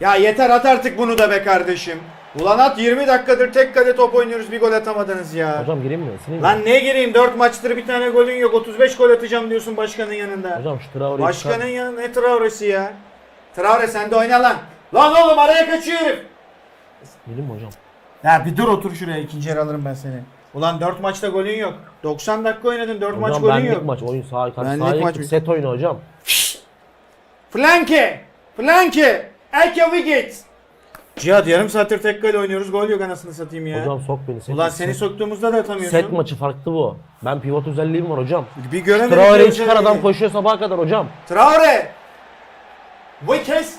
Ya yeter at artık bunu da be kardeşim. Ulan at 20 dakikadır tek kale top oynuyoruz bir gol atamadınız ya. Hocam gireyim mi? Mi? Lan ne gireyim 4 maçtır bir tane golün yok 35 gol atacağım diyorsun başkanın yanında. Hocam şu Traore'yi Başkanın çıkar. yanında ne Traore'si ya? Traore sen de oyna lan. Lan oğlum araya kaçıyor herif. Gireyim mi hocam? Ya bir dur otur şuraya ikinci yer alırım ben seni. Ulan 4 maçta golün yok. 90 dakika oynadın 4 maç Hocam golün benlik yok. maç oyun karşı Benlik sahaya maç set oyunu hocam. Flanke! Flanke! Eke Wiggins! Cihat yarım saattir tek kale oynuyoruz gol yok anasını satayım ya. Hocam sok beni. Set, Ulan seni set, soktuğumuzda da atamıyorsun. set maçı farklı bu. Ben pivot özelliğim var hocam. Bir göremedik. Traore'yi çıkar adam koşuyor sabaha kadar hocam. Traore! Wiggins!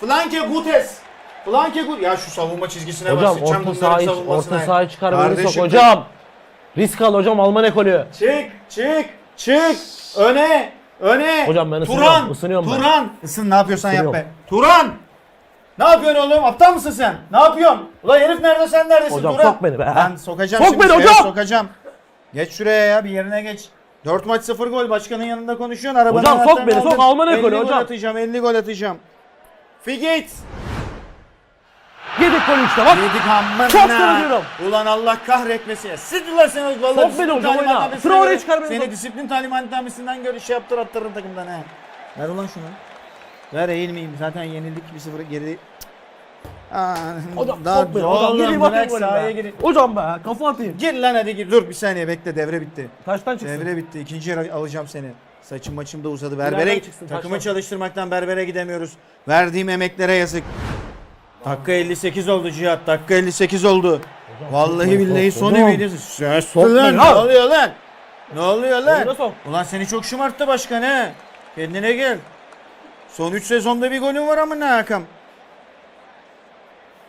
Flanke Gutes! Flanke Gutes! Ya şu savunma çizgisine Hocam bak. sıçacağım orta sahayı orta sahayı çıkar beni sok Kardeşim, hocam. Risk al hocam Alman ekolü. Çık, çık, çık. Öne, öne. Hocam ben ısınıyorum, Turan, ısınıyorum ben. Turan. Isın ne yapıyorsan yap be. Turan. Ne yapıyorsun oğlum? Aptal mısın sen? Ne yapıyorsun? Ulan herif nerede sen neredesin Hocam Turan? sok beni be. Ben sokacağım Sok şimdi. beni şuraya hocam. Sokacağım. Geç şuraya ya bir yerine geç. 4 maç 0 gol başkanın yanında konuşuyorsun. Arabanın Hocam sok anahtarını beni, sok. Alman 50 ekolü gol hocam. atacağım 50 gol atacağım. Figit. Yedik golü işte bak. Yedik amına. Çok söylüyorum. Ulan Allah kahretmesin. Siz ulan sen vallahi Sok beni disiplin hocam, oyna. talimatnamesinden Traore'yi göre- çıkar beni Seni sok. disiplin talimatnamesinden göre şey yaptır attırırım takımdan he. Ver ulan şunu. Ver eğilmeyeyim zaten yenildik 1-0 geri. Aa, Hocam daha beni oğlum, hocam. Gireyim bırak atayım golü sahaya be. girin. Hocam be kafa atayım. Gir lan hadi gir. Dur bir saniye bekle devre bitti. Taştan çıksın. Devre bitti. İkinci yarı alacağım seni. Saçım maçım da uzadı. Berbere çıksın, takımı taştan. çalıştırmaktan berbere gidemiyoruz. Verdiğim emeklere yazık. Dakika 58 oldu Cihat. Dakika 58 oldu. Vallahi billahi son hocam. ümidi. Söz Sok lan. beni Ne oluyor lan? Ne oluyor lan? Oyuna sok. Ulan seni çok şımarttı başkan he. Kendine gel. Son 3 sezonda bir golün var amına Hakan.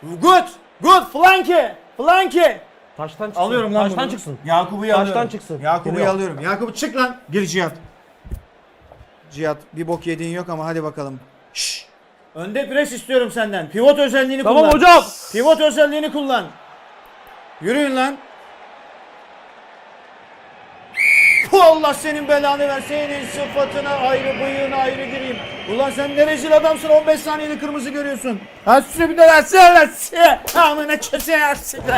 Good. Good. Flanke. Flanke. Taştan çıksın. Alıyorum lan Taştan bunu. çıksın. Yakup'u Taştan alıyorum. çıksın. Yakup'u Geliyor. alıyorum. Yakup çık lan. Gir Cihat. Cihat bir bok yediğin yok ama hadi bakalım. Şşş. Önde pres istiyorum senden. Pivot özelliğini Tamam kullan. hocam. Pivot özelliğini kullan. Yürüyün lan. Allah senin belanı ver. Senin sıfatına ayrı, bıyığına ayrı gireyim. Ulan sen ne rezil adamsın 15 saniyede kırmızı görüyorsun. Ha de versin. Amına çöse